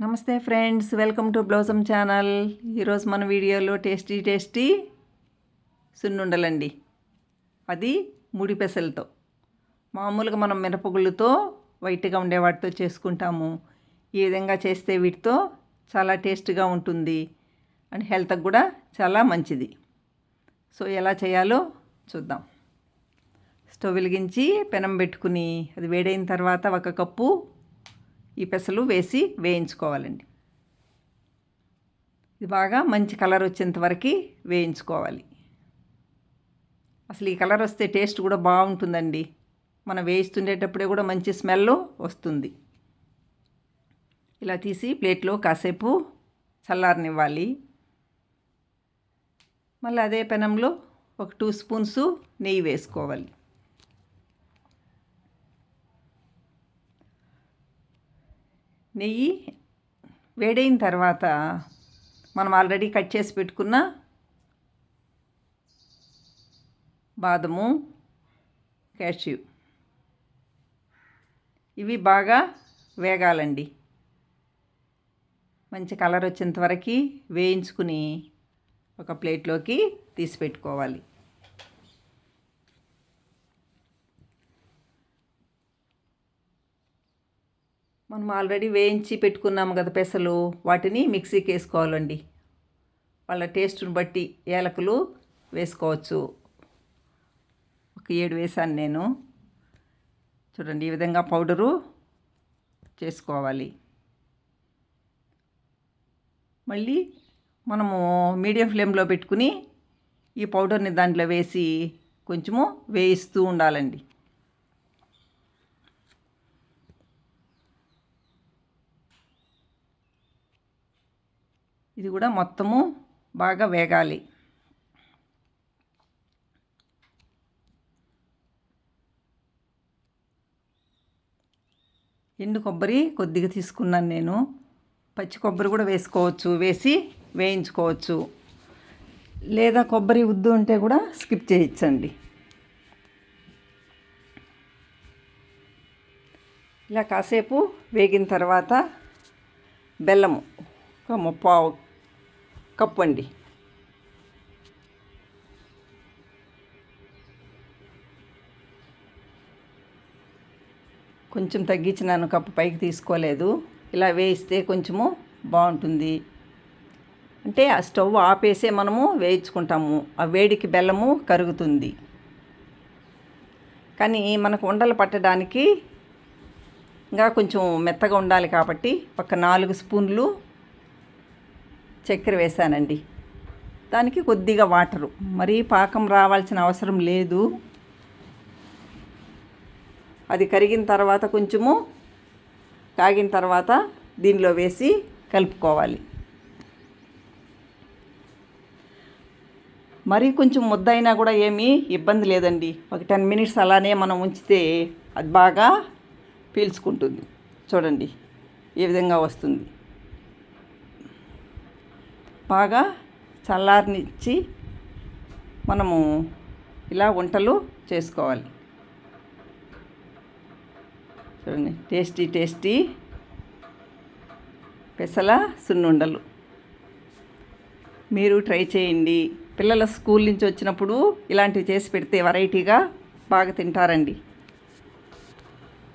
నమస్తే friends welcome to blossom channel. ఈరోజు మన వీడియోలో టేస్టీ టేస్టీ సున్నుండలండి. అది ముడి పెసలతో. మామూలుగా మనం మిరపగుళ్ళతో వైట్గా ఉండే వాటితో చేసుకుంటాము. ఈ విధంగా చేస్తే వీటితో చాలా టేస్ట్గా ఉంటుంది అండ్ హెల్త్కి కూడా చాలా మంచిది. సో ఎలా చేయాలో చూద్దాం. స్టవ్ వెలిగించి పెనం పెట్టుకుని అది వేడైన తర్వాత ఒక కప్పు ఈ పెసలు వేసి వేయించుకోవాలండి. ఇది బాగా మంచి కలర్ వచ్చేంత వరకు వేయించుకోవాలి. అసలు ఈ కలర్ వస్తే టేస్ట్ కూడా బాగుంటుందండి. మనం వేయిస్తుండేటప్పుడే కూడా మంచి స్మెల్ వస్తుంది. ఇలా తీసి ప్లేట్లో కాసేపు చల్లారనివ్వాలి. మళ్ళీ అదే పెనంలో ఒక టూ స్పూన్స్ నెయ్యి వేసుకోవాలి. నెయ్యి వేడైన తర్వాత మనం ఆల్రెడీ కట్ చేసి పెట్టుకున్న బాదము క్యాష్యూ. ఇవి బాగా వేగాలండి. మంచి కలర్ వచ్చేంత వరకు వేయించుకుని ఒక ప్లేట్లోకి తీసి పెట్టుకోవాలి. మనం ఆల్రెడీ వేయించి పెట్టుకున్నాము కదా పెసలు వాటిని మిక్సీకి వేసుకోవాలండి. వాళ్ళ టేస్ట్ని బట్టి ఏలకులు వేసుకోవచ్చు. ఒక ఏడు వేసాను నేను. చూడండి ఈ విధంగా పౌడరు చేసుకోవాలి. మళ్ళీ మనము మీడియం ఫ్లేమ్లో పెట్టుకుని ఈ పౌడర్ని దాంట్లో వేసి కొంచెము వేయిస్తూ ఉండాలండి. ఇది కూడా మొత్తము బాగా వేగాలి. ఎండు కొబ్బరి కొద్దిగా తీసుకున్నాను నేను. పచ్చి కొబ్బరి కూడా వేసుకోవచ్చు వేసి వేయించుకోవచ్చు. లేదా కొబ్బరి ఉద్దు ఉంటే కూడా స్కిప్ చేయొచ్చండి. ఇలా కాసేపు వేగిన తర్వాత బెల్లము ఒక ముప్పావు కప్పు అండి కొంచెం తగ్గించినాను కప్పు పైకి తీసుకోలేదు. ఇలా వేయిస్తే కొంచెము బాగుంటుంది. అంటే ఆ స్టవ్ ఆపేసే మనము వేయించుకుంటాము. ఆ వేడికి బెల్లము కరుగుతుంది. కానీ మనకు ఉండలు పట్టడానికి ఇంకా కొంచెం మెత్తగా ఉండాలి కాబట్టి ఒక నాలుగు స్పూన్లు చక్కెర వేసానండి దానికి కొద్దిగా వాటరు. మరీ పాకం రావాల్సిన అవసరం లేదు. అది కరిగిన తర్వాత కొంచెము కాగిన తర్వాత దీనిలో వేసి కలుపుకోవాలి. మరీ కొంచెం ముద్దయినా కూడా ఏమీ ఇబ్బంది లేదండి. ఒక టెన్ మినిట్స్ అలానే మనం ఉంచితే అది బాగా పీల్చుకుంటుంది. చూడండి ఏ విధంగా వస్తుంది. బాగా చల్లారనిచ్చి మనము ఇలా వంటలు చేసుకోవాలి. చూడండి టేస్టీ టేస్టీ పెసల సున్నుండలు. మీరు ట్రై చేయండి. పిల్లల స్కూల్ నుంచి వచ్చినప్పుడు ఇలాంటివి చేసి పెడితే వెరైటీగా బాగా తింటారండి.